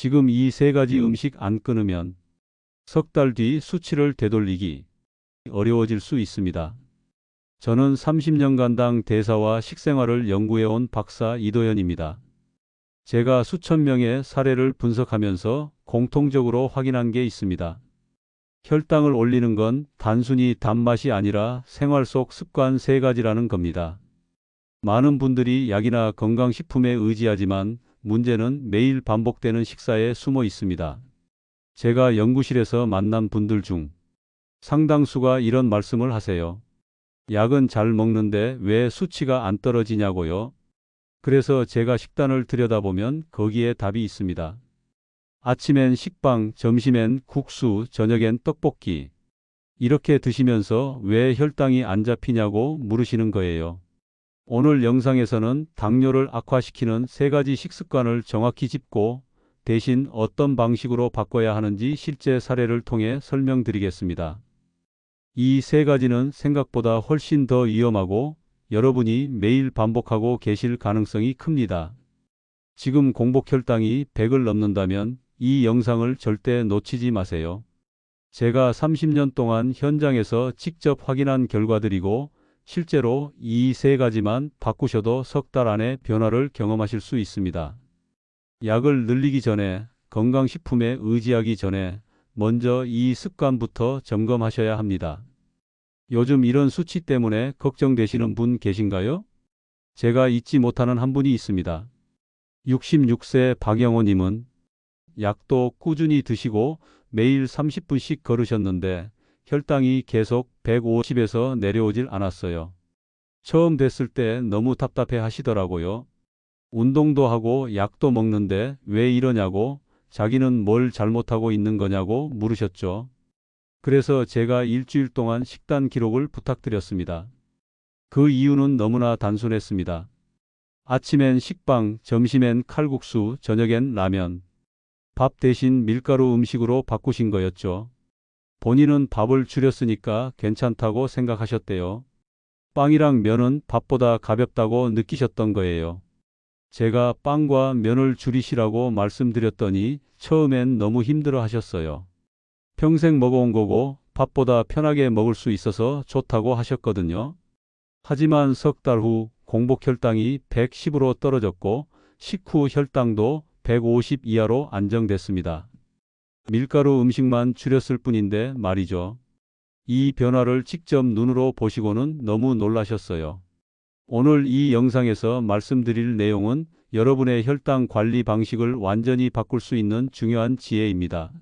지금 이 세 가지 음식 안 끊으면 석 달 뒤 수치를 되돌리기 어려워질 수 있습니다. 저는 30년간 당 대사와 식생활을 연구해온 박사 이도현입니다. 제가 수천 명의 사례를 분석하면서 공통적으로 확인한 게 있습니다. 혈당을 올리는 건 단순히 단맛이 아니라 생활 속 습관 세 가지라는 겁니다. 많은 분들이 약이나 건강식품에 의지하지만 문제는 매일 반복되는 식사에 숨어 있습니다. 제가 연구실에서 만난 분들 중 상당수가 이런 말씀을 하세요. 약은 잘 먹는데 왜 수치가 안 떨어지냐고요? 그래서 제가 식단을 들여다보면 거기에 답이 있습니다. 아침엔 식빵, 점심엔 국수, 저녁엔 떡볶이. 이렇게 드시면서 왜 혈당이 안 잡히냐고 물으시는 거예요. 오늘 영상에서는 당뇨를 악화시키는 세 가지 식습관을 정확히 짚고 대신 어떤 방식으로 바꿔야 하는지 실제 사례를 통해 설명드리겠습니다. 이 세 가지는 생각보다 훨씬 더 위험하고 여러분이 매일 반복하고 계실 가능성이 큽니다. 지금 공복 혈당이 100을 넘는다면 이 영상을 절대 놓치지 마세요. 제가 30년 동안 현장에서 직접 확인한 결과들이고 실제로 이 세 가지만 바꾸셔도 석 달 안에 변화를 경험하실 수 있습니다. 약을 늘리기 전에 건강식품에 의지하기 전에 먼저 이 습관부터 점검하셔야 합니다. 요즘 이런 수치 때문에 걱정되시는 분 계신가요? 제가 잊지 못하는 한 분이 있습니다. 66세 박영호님은 약도 꾸준히 드시고 매일 30분씩 걸으셨는데 혈당이 계속 150에서 내려오질 않았어요. 처음 뵀을 때 너무 답답해 하시더라고요. 운동도 하고 약도 먹는데 왜 이러냐고 자기는 뭘 잘못하고 있는 거냐고 물으셨죠. 그래서 제가 일주일 동안 식단 기록을 부탁드렸습니다. 그 이유는 너무나 단순했습니다. 아침엔 식빵, 점심엔 칼국수, 저녁엔 라면. 밥 대신 밀가루 음식으로 바꾸신 거였죠. 본인은 밥을 줄였으니까 괜찮다고 생각하셨대요. 빵이랑 면은 밥보다 가볍다고 느끼셨던 거예요. 제가 빵과 면을 줄이시라고 말씀드렸더니 처음엔 너무 힘들어 하셨어요. 평생 먹어온 거고 밥보다 편하게 먹을 수 있어서 좋다고 하셨거든요. 하지만 석 달 후 공복 혈당이 110으로 떨어졌고 식후 혈당도 150 이하로 안정됐습니다. 밀가루 음식만 줄였을 뿐인데 말이죠. 이 변화를 직접 눈으로 보시고는 너무 놀라셨어요. 오늘 이 영상에서 말씀드릴 내용은 여러분의 혈당 관리 방식을 완전히 바꿀 수 있는 중요한 지혜입니다.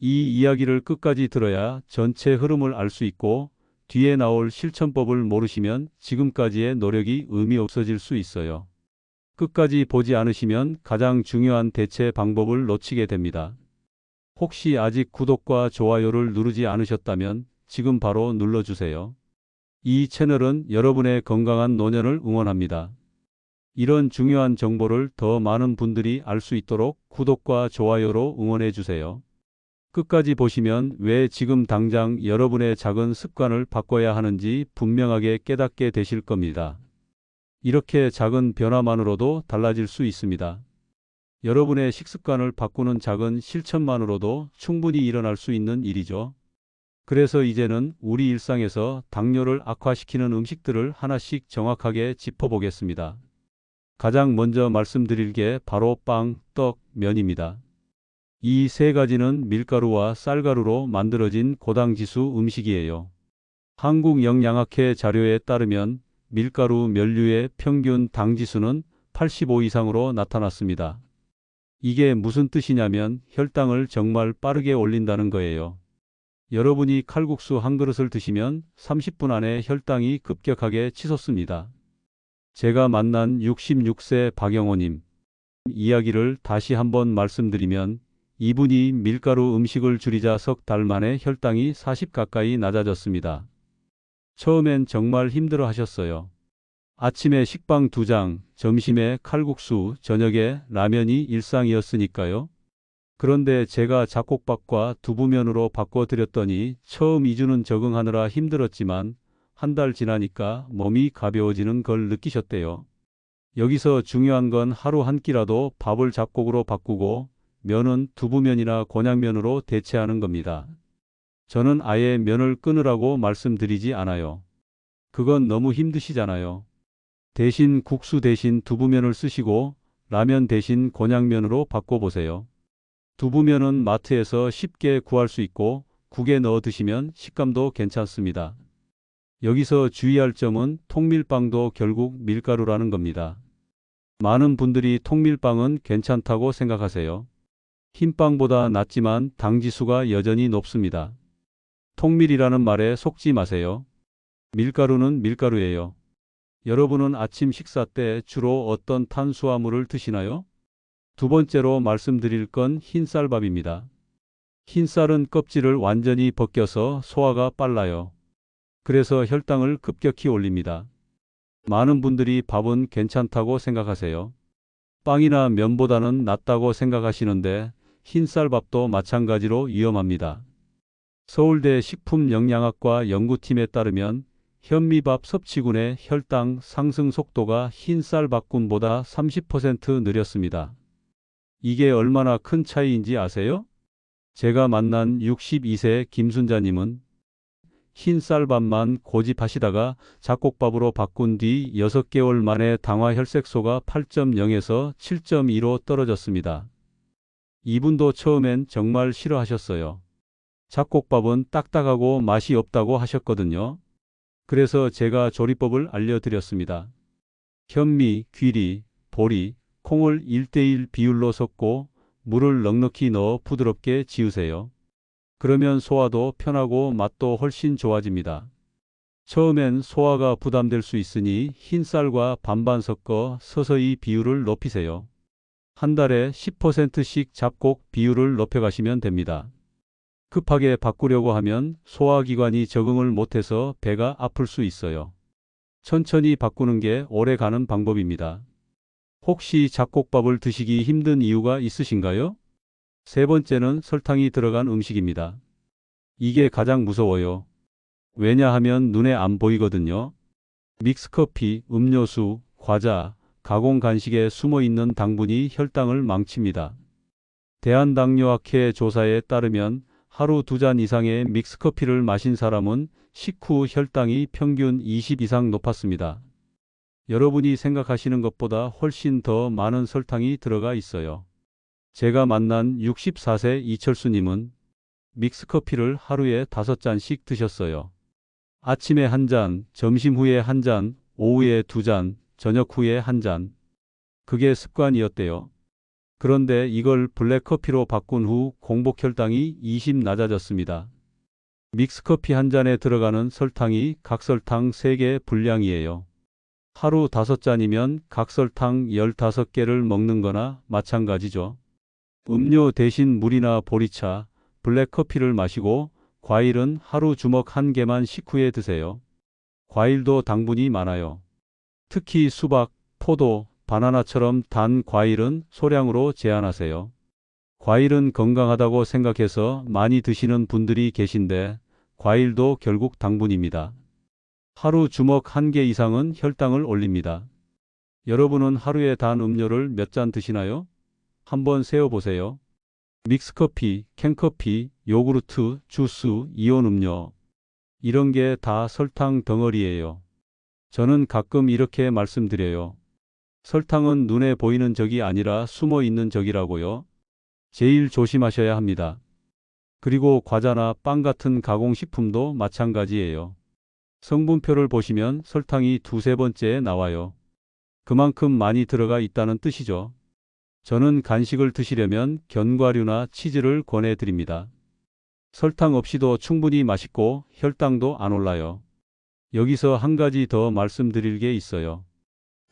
이 이야기를 끝까지 들어야 전체 흐름을 알 수 있고 뒤에 나올 실천법을 모르시면 지금까지의 노력이 의미 없어질 수 있어요. 끝까지 보지 않으시면 가장 중요한 대체 방법을 놓치게 됩니다. 혹시 아직 구독과 좋아요를 누르지 않으셨다면 지금 바로 눌러주세요. 이 채널은 여러분의 건강한 노년을 응원합니다. 이런 중요한 정보를 더 많은 분들이 알 수 있도록 구독과 좋아요로 응원해 주세요. 끝까지 보시면 왜 지금 당장 여러분의 작은 습관을 바꿔야 하는지 분명하게 깨닫게 되실 겁니다. 이렇게 작은 변화만으로도 달라질 수 있습니다. 여러분의 식습관을 바꾸는 작은 실천만으로도 충분히 일어날 수 있는 일이죠. 그래서 이제는 우리 일상에서 당뇨를 악화시키는 음식들을 하나씩 정확하게 짚어보겠습니다. 가장 먼저 말씀드릴 게 바로 빵, 떡, 면입니다. 이 세 가지는 밀가루와 쌀가루로 만들어진 고당지수 음식이에요. 한국 영양학회 자료에 따르면 밀가루 면류의 평균 당지수는 85 이상으로 나타났습니다. 이게 무슨 뜻이냐면 혈당을 정말 빠르게 올린다는 거예요. 여러분이 칼국수 한 그릇을 드시면 30분 안에 혈당이 급격하게 치솟습니다. 제가 만난 66세 박영호님 이야기를 다시 한번 말씀드리면 이분이 밀가루 음식을 줄이자 석 달 만에 혈당이 40 가까이 낮아졌습니다. 처음엔 정말 힘들어 하셨어요. 아침에 식빵 두 장, 점심에 칼국수, 저녁에 라면이 일상이었으니까요. 그런데 제가 잡곡밥과 두부면으로 바꿔드렸더니 처음 2주는 적응하느라 힘들었지만 한 달 지나니까 몸이 가벼워지는 걸 느끼셨대요. 여기서 중요한 건 하루 한 끼라도 밥을 잡곡으로 바꾸고 면은 두부면이나 곤약면으로 대체하는 겁니다. 저는 아예 면을 끊으라고 말씀드리지 않아요. 그건 너무 힘드시잖아요. 대신 국수 대신 두부면을 쓰시고 라면 대신 곤약면으로 바꿔보세요. 두부면은 마트에서 쉽게 구할 수 있고 국에 넣어 드시면 식감도 괜찮습니다. 여기서 주의할 점은 통밀빵도 결국 밀가루라는 겁니다. 많은 분들이 통밀빵은 괜찮다고 생각하세요. 흰빵보다 낫지만 당지수가 여전히 높습니다. 통밀이라는 말에 속지 마세요. 밀가루는 밀가루예요. 여러분은 아침 식사 때 주로 어떤 탄수화물을 드시나요? 두 번째로 말씀드릴 건 흰쌀밥입니다. 흰쌀은 껍질을 완전히 벗겨서 소화가 빨라요. 그래서 혈당을 급격히 올립니다. 많은 분들이 밥은 괜찮다고 생각하세요. 빵이나 면보다는 낫다고 생각하시는데 흰쌀밥도 마찬가지로 위험합니다. 서울대 식품영양학과 연구팀에 따르면 현미밥 섭취군의 혈당 상승 속도가 흰쌀 밥군보다 30% 느렸습니다. 이게 얼마나 큰 차이인지 아세요? 제가 만난 62세 김순자님은 흰쌀밥만 고집하시다가 잡곡밥으로 바꾼 뒤 6개월 만에 당화 혈색소가 8.0에서 7.2로 떨어졌습니다. 이분도 처음엔 정말 싫어하셨어요. 잡곡밥은 딱딱하고 맛이 없다고 하셨거든요. 그래서 제가 조리법을 알려드렸습니다. 현미, 귀리, 보리, 콩을 1대1 비율로 섞고 물을 넉넉히 넣어 부드럽게 지으세요. 그러면 소화도 편하고 맛도 훨씬 좋아집니다. 처음엔 소화가 부담될 수 있으니 흰쌀과 반반 섞어 서서히 비율을 높이세요. 한 달에 10%씩 잡곡 비율을 높여가시면 됩니다. 급하게 바꾸려고 하면 소화기관이 적응을 못해서 배가 아플 수 있어요. 천천히 바꾸는 게 오래 가는 방법입니다. 혹시 잡곡밥을 드시기 힘든 이유가 있으신가요? 세 번째는 설탕이 들어간 음식입니다. 이게 가장 무서워요. 왜냐하면 눈에 안 보이거든요. 믹스커피, 음료수, 과자, 가공 간식에 숨어 있는 당분이 혈당을 망칩니다. 대한당뇨학회 조사에 따르면 하루 두 잔 이상의 믹스커피를 마신 사람은 식후 혈당이 평균 20 이상 높았습니다. 여러분이 생각하시는 것보다 훨씬 더 많은 설탕이 들어가 있어요. 제가 만난 64세 이철수님은 믹스커피를 하루에 다섯 잔씩 드셨어요. 아침에 한 잔, 점심 후에 한 잔, 오후에 두 잔, 저녁 후에 한 잔. 그게 습관이었대요. 그런데 이걸 블랙커피로 바꾼 후 공복 혈당이 20 낮아졌습니다. 믹스커피 한 잔에 들어가는 설탕이 각설탕 3개 분량이에요. 하루 5잔이면 각설탕 15개를 먹는 거나 마찬가지죠. 음료 대신 물이나 보리차, 블랙커피를 마시고 과일은 하루 주먹 한 개만 식후에 드세요. 과일도 당분이 많아요. 특히 수박, 포도, 바나나처럼 단 과일은 소량으로 제한하세요. 과일은 건강하다고 생각해서 많이 드시는 분들이 계신데 과일도 결국 당분입니다. 하루 주먹 한 개 이상은 혈당을 올립니다. 여러분은 하루에 단 음료를 몇 잔 드시나요? 한번 세어보세요. 믹스커피, 캔커피, 요구르트, 주스, 이온 음료. 이런 게 다 설탕 덩어리예요. 저는 가끔 이렇게 말씀드려요. 설탕은 눈에 보이는 적이 아니라 숨어 있는 적이라고요. 제일 조심하셔야 합니다. 그리고 과자나 빵 같은 가공식품도 마찬가지예요. 성분표를 보시면 설탕이 두세 번째에 나와요. 그만큼 많이 들어가 있다는 뜻이죠. 저는 간식을 드시려면 견과류나 치즈를 권해드립니다. 설탕 없이도 충분히 맛있고 혈당도 안 올라요. 여기서 한 가지 더 말씀드릴 게 있어요.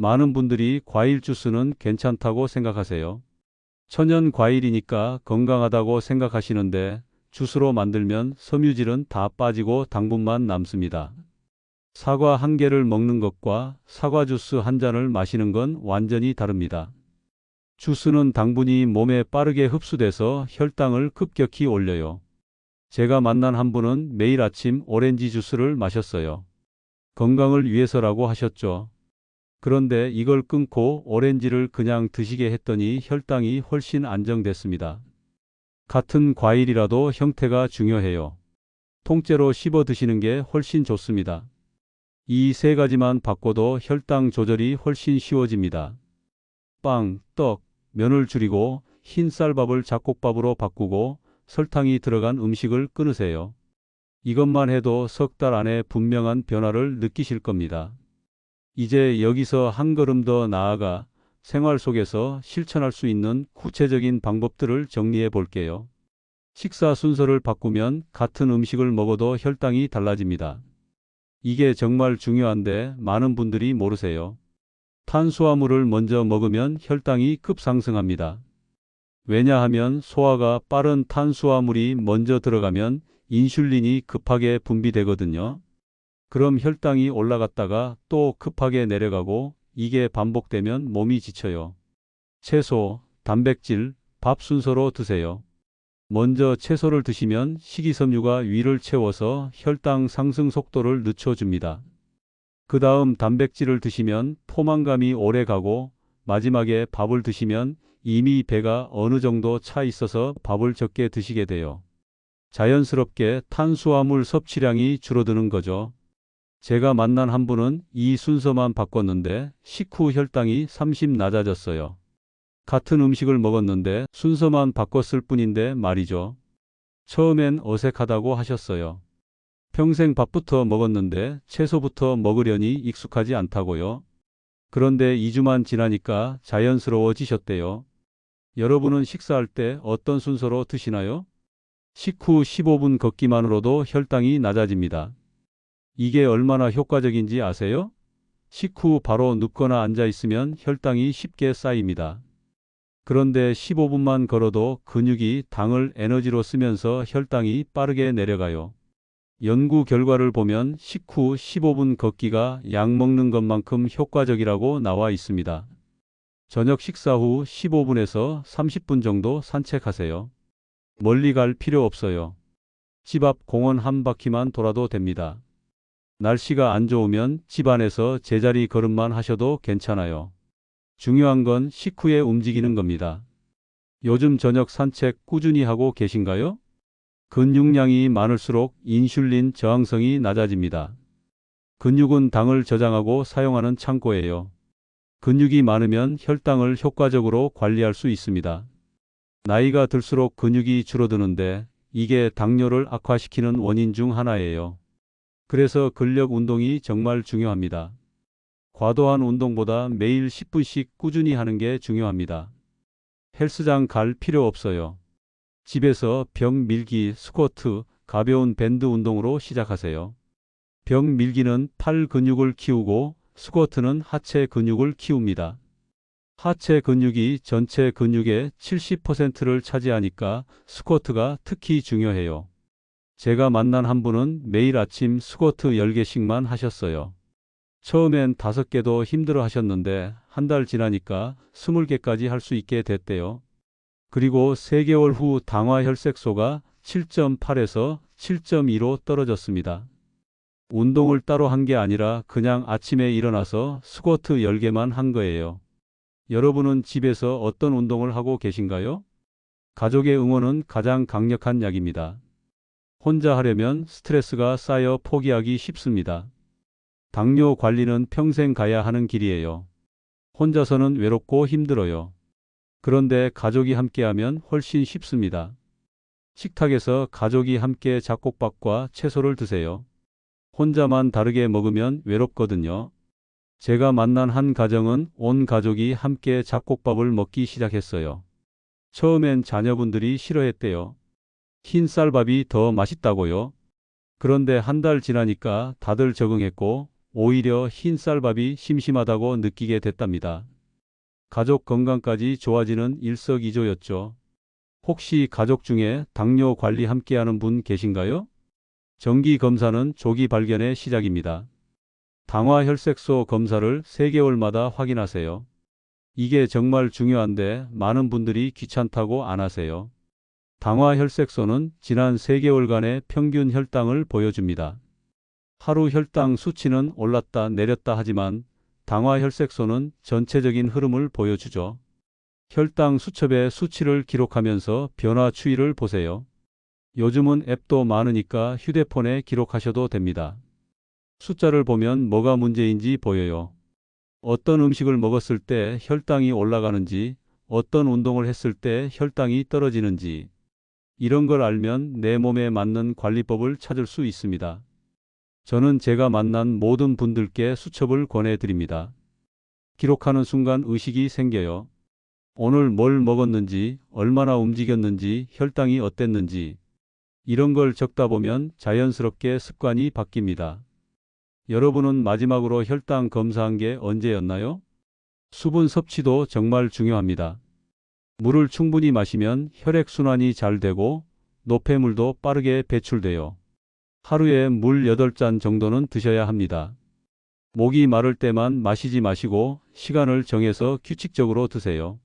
많은 분들이 과일 주스는 괜찮다고 생각하세요. 천연 과일이니까 건강하다고 생각하시는데 주스로 만들면 섬유질은 다 빠지고 당분만 남습니다. 사과 한 개를 먹는 것과 사과 주스 한 잔을 마시는 건 완전히 다릅니다. 주스는 당분이 몸에 빠르게 흡수돼서 혈당을 급격히 올려요. 제가 만난 한 분은 매일 아침 오렌지 주스를 마셨어요. 건강을 위해서라고 하셨죠. 그런데 이걸 끊고 오렌지를 그냥 드시게 했더니 혈당이 훨씬 안정됐습니다. 같은 과일이라도 형태가 중요해요. 통째로 씹어 드시는 게 훨씬 좋습니다. 이 세 가지만 바꿔도 혈당 조절이 훨씬 쉬워집니다. 빵, 떡, 면을 줄이고 흰 쌀밥을 잡곡밥으로 바꾸고 설탕이 들어간 음식을 끊으세요. 이것만 해도 석 달 안에 분명한 변화를 느끼실 겁니다. 이제 여기서 한 걸음 더 나아가 생활 속에서 실천할 수 있는 구체적인 방법들을 정리해 볼게요. 식사 순서를 바꾸면 같은 음식을 먹어도 혈당이 달라집니다. 이게 정말 중요한데 많은 분들이 모르세요. 탄수화물을 먼저 먹으면 혈당이 급상승합니다. 왜냐하면 소화가 빠른 탄수화물이 먼저 들어가면 인슐린이 급하게 분비되거든요. 그럼 혈당이 올라갔다가 또 급하게 내려가고 이게 반복되면 몸이 지쳐요. 채소, 단백질, 밥 순서로 드세요. 먼저 채소를 드시면 식이섬유가 위를 채워서 혈당 상승 속도를 늦춰줍니다. 그 다음 단백질을 드시면 포만감이 오래 가고 마지막에 밥을 드시면 이미 배가 어느 정도 차 있어서 밥을 적게 드시게 돼요. 자연스럽게 탄수화물 섭취량이 줄어드는 거죠. 제가 만난 한 분은 이 순서만 바꿨는데 식후 혈당이 30 낮아졌어요. 같은 음식을 먹었는데 순서만 바꿨을 뿐인데 말이죠. 처음엔 어색하다고 하셨어요. 평생 밥부터 먹었는데 채소부터 먹으려니 익숙하지 않다고요. 그런데 2주만 지나니까 자연스러워지셨대요. 여러분은 식사할 때 어떤 순서로 드시나요? 식후 15분 걷기만으로도 혈당이 낮아집니다. 이게 얼마나 효과적인지 아세요? 식후 바로 눕거나 앉아 있으면 혈당이 쉽게 쌓입니다. 그런데 15분만 걸어도 근육이 당을 에너지로 쓰면서 혈당이 빠르게 내려가요. 연구 결과를 보면 식후 15분 걷기가 약 먹는 것만큼 효과적이라고 나와 있습니다. 저녁 식사 후 15분에서 30분 정도 산책하세요. 멀리 갈 필요 없어요. 집 앞 공원 한 바퀴만 돌아도 됩니다. 날씨가 안 좋으면 집 안에서 제자리 걸음만 하셔도 괜찮아요. 중요한 건 식후에 움직이는 겁니다. 요즘 저녁 산책 꾸준히 하고 계신가요? 근육량이 많을수록 인슐린 저항성이 낮아집니다. 근육은 당을 저장하고 사용하는 창고예요. 근육이 많으면 혈당을 효과적으로 관리할 수 있습니다. 나이가 들수록 근육이 줄어드는데 이게 당뇨를 악화시키는 원인 중 하나예요. 그래서 근력 운동이 정말 중요합니다. 과도한 운동보다 매일 10분씩 꾸준히 하는 게 중요합니다. 헬스장 갈 필요 없어요. 집에서 벽 밀기, 스쿼트, 가벼운 밴드 운동으로 시작하세요. 벽 밀기는 팔 근육을 키우고 스쿼트는 하체 근육을 키웁니다. 하체 근육이 전체 근육의 70%를 차지하니까 스쿼트가 특히 중요해요. 제가 만난 한 분은 매일 아침 스쿼트 10개씩만 하셨어요. 처음엔 5개도 힘들어 하셨는데 한 달 지나니까 20개까지 할 수 있게 됐대요. 그리고 3개월 후 당화 혈색소가 7.8에서 7.2로 떨어졌습니다. 운동을 따로 한 게 아니라 그냥 아침에 일어나서 스쿼트 10개만 한 거예요. 여러분은 집에서 어떤 운동을 하고 계신가요? 가족의 응원은 가장 강력한 약입니다. 혼자 하려면 스트레스가 쌓여 포기하기 쉽습니다. 당뇨 관리는 평생 가야 하는 길이에요. 혼자서는 외롭고 힘들어요. 그런데 가족이 함께하면 훨씬 쉽습니다. 식탁에서 가족이 함께 잡곡밥과 채소를 드세요. 혼자만 다르게 먹으면 외롭거든요. 제가 만난 한 가정은 온 가족이 함께 잡곡밥을 먹기 시작했어요. 처음엔 자녀분들이 싫어했대요. 흰 쌀밥이 더 맛있다고요. 그런데 한 달 지나니까 다들 적응했고 오히려 흰 쌀밥이 심심하다고 느끼게 됐답니다. 가족 건강까지 좋아지는 일석이조였죠. 혹시 가족 중에 당뇨 관리 함께하는 분 계신가요? 정기 검사는 조기 발견의 시작입니다. 당화 혈색소 검사를 3개월마다 확인하세요. 이게 정말 중요한데 많은 분들이 귀찮다고 안 하세요. 당화 혈색소는 지난 3개월간의 평균 혈당을 보여줍니다. 하루 혈당 수치는 올랐다 내렸다 하지만 당화 혈색소는 전체적인 흐름을 보여주죠. 혈당 수첩의 수치를 기록하면서 변화 추이를 보세요. 요즘은 앱도 많으니까 휴대폰에 기록하셔도 됩니다. 숫자를 보면 뭐가 문제인지 보여요. 어떤 음식을 먹었을 때 혈당이 올라가는지, 어떤 운동을 했을 때 혈당이 떨어지는지, 이런 걸 알면 내 몸에 맞는 관리법을 찾을 수 있습니다. 저는 제가 만난 모든 분들께 수첩을 권해드립니다. 기록하는 순간 의식이 생겨요. 오늘 뭘 먹었는지, 얼마나 움직였는지, 혈당이 어땠는지, 이런 걸 적다 보면 자연스럽게 습관이 바뀝니다. 여러분은 마지막으로 혈당 검사한 게 언제였나요? 수분 섭취도 정말 중요합니다. 물을 충분히 마시면 혈액순환이 잘 되고 노폐물도 빠르게 배출돼요. 하루에 물 8잔 정도는 드셔야 합니다. 목이 마를 때만 마시지 마시고 시간을 정해서 규칙적으로 드세요.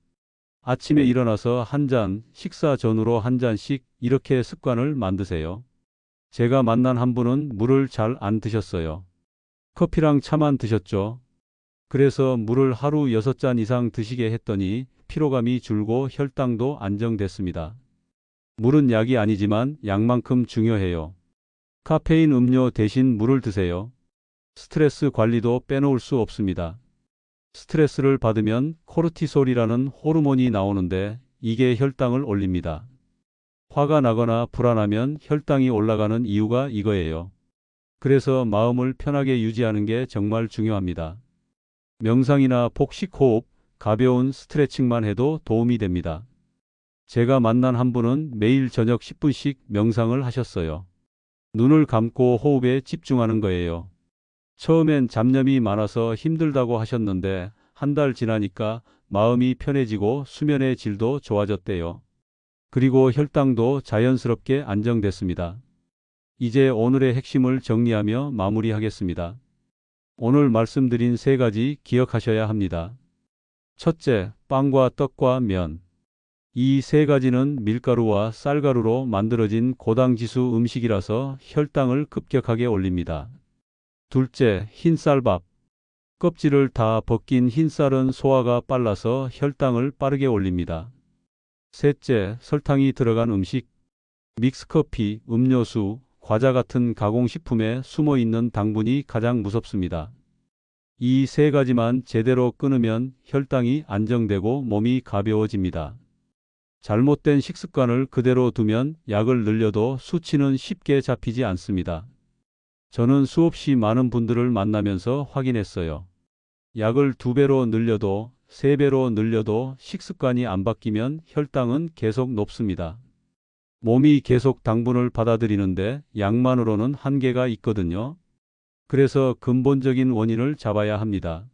아침에 일어나서 한 잔, 식사 전후로 한 잔씩 이렇게 습관을 만드세요. 제가 만난 한 분은 물을 잘 안 드셨어요. 커피랑 차만 드셨죠. 그래서 물을 하루 6잔 이상 드시게 했더니 피로감이 줄고 혈당도 안정됐습니다. 물은 약이 아니지만 약만큼 중요해요. 카페인 음료 대신 물을 드세요. 스트레스 관리도 빼놓을 수 없습니다. 스트레스를 받으면 코르티솔이라는 호르몬이 나오는데 이게 혈당을 올립니다. 화가 나거나 불안하면 혈당이 올라가는 이유가 이거예요. 그래서 마음을 편하게 유지하는 게 정말 중요합니다. 명상이나 복식 호흡, 가벼운 스트레칭만 해도 도움이 됩니다. 제가 만난 한 분은 매일 저녁 10분씩 명상을 하셨어요. 눈을 감고 호흡에 집중하는 거예요. 처음엔 잡념이 많아서 힘들다고 하셨는데 한 달 지나니까 마음이 편해지고 수면의 질도 좋아졌대요. 그리고 혈당도 자연스럽게 안정됐습니다. 이제 오늘의 핵심을 정리하며 마무리하겠습니다. 오늘 말씀드린 세 가지 기억하셔야 합니다. 첫째, 빵과 떡과 면. 이 세 가지는 밀가루와 쌀가루로 만들어진 고당지수 음식이라서 혈당을 급격하게 올립니다. 둘째, 흰쌀밥. 껍질을 다 벗긴 흰쌀은 소화가 빨라서 혈당을 빠르게 올립니다. 셋째, 설탕이 들어간 음식. 믹스커피, 음료수, 과자 같은 가공식품에 숨어 있는 당분이 가장 무섭습니다. 이 세 가지만 제대로 끊으면 혈당이 안정되고 몸이 가벼워집니다. 잘못된 식습관을 그대로 두면 약을 늘려도 수치는 쉽게 잡히지 않습니다. 저는 수없이 많은 분들을 만나면서 확인했어요. 약을 두 배로 늘려도 세 배로 늘려도 식습관이 안 바뀌면 혈당은 계속 높습니다. 몸이 계속 당분을 받아들이는데 약만으로는 한계가 있거든요. 그래서 근본적인 원인을 잡아야 합니다.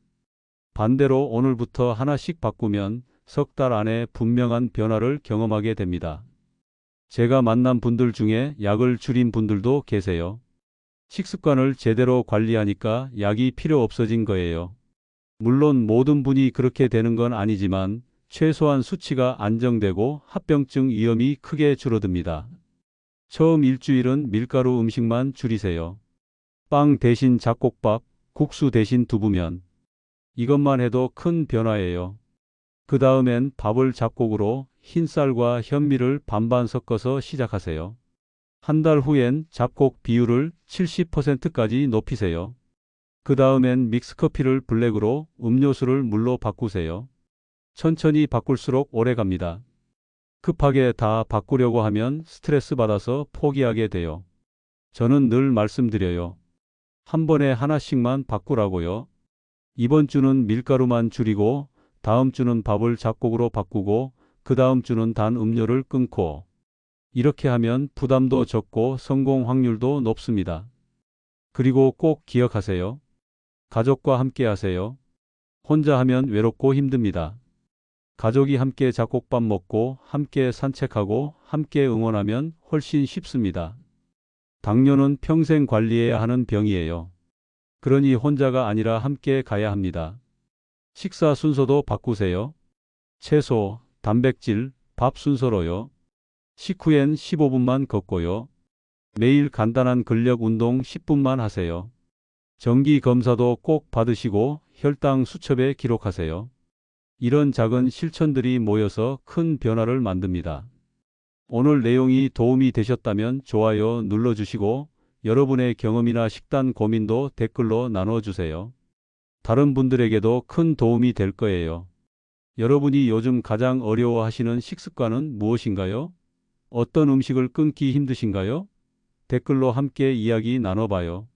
반대로 오늘부터 하나씩 바꾸면 석 달 안에 분명한 변화를 경험하게 됩니다. 제가 만난 분들 중에 약을 줄인 분들도 계세요. 식습관을 제대로 관리하니까 약이 필요 없어진 거예요. 물론 모든 분이 그렇게 되는 건 아니지만 최소한 수치가 안정되고 합병증 위험이 크게 줄어듭니다. 처음 일주일은 밀가루 음식만 줄이세요. 빵 대신 잡곡밥, 국수 대신 두부면. 이것만 해도 큰 변화예요. 그 다음엔 밥을 잡곡으로 흰쌀과 현미를 반반 섞어서 시작하세요. 한 달 후엔 잡곡 비율을 70%까지 높이세요. 그 다음엔 믹스커피를 블랙으로 음료수를 물로 바꾸세요. 천천히 바꿀수록 오래 갑니다. 급하게 다 바꾸려고 하면 스트레스 받아서 포기하게 돼요. 저는 늘 말씀드려요. 한 번에 하나씩만 바꾸라고요. 이번 주는 밀가루만 줄이고 다음 주는 밥을 잡곡으로 바꾸고 그 다음 주는 단 음료를 끊고 이렇게 하면 부담도 적고 성공 확률도 높습니다. 그리고 꼭 기억하세요. 가족과 함께 하세요. 혼자 하면 외롭고 힘듭니다. 가족이 함께 잡곡밥 먹고 함께 산책하고 함께 응원하면 훨씬 쉽습니다. 당뇨는 평생 관리해야 하는 병이에요. 그러니 혼자가 아니라 함께 가야 합니다. 식사 순서도 바꾸세요. 채소, 단백질, 밥 순서로요. 식후엔 15분만 걷고요. 매일 간단한 근력 운동 10분만 하세요. 정기 검사도 꼭 받으시고 혈당 수첩에 기록하세요. 이런 작은 실천들이 모여서 큰 변화를 만듭니다. 오늘 내용이 도움이 되셨다면 좋아요 눌러주시고 여러분의 경험이나 식단 고민도 댓글로 나눠주세요. 다른 분들에게도 큰 도움이 될 거예요. 여러분이 요즘 가장 어려워하시는 식습관은 무엇인가요? 어떤 음식을 끊기 힘드신가요? 댓글로 함께 이야기 나눠봐요.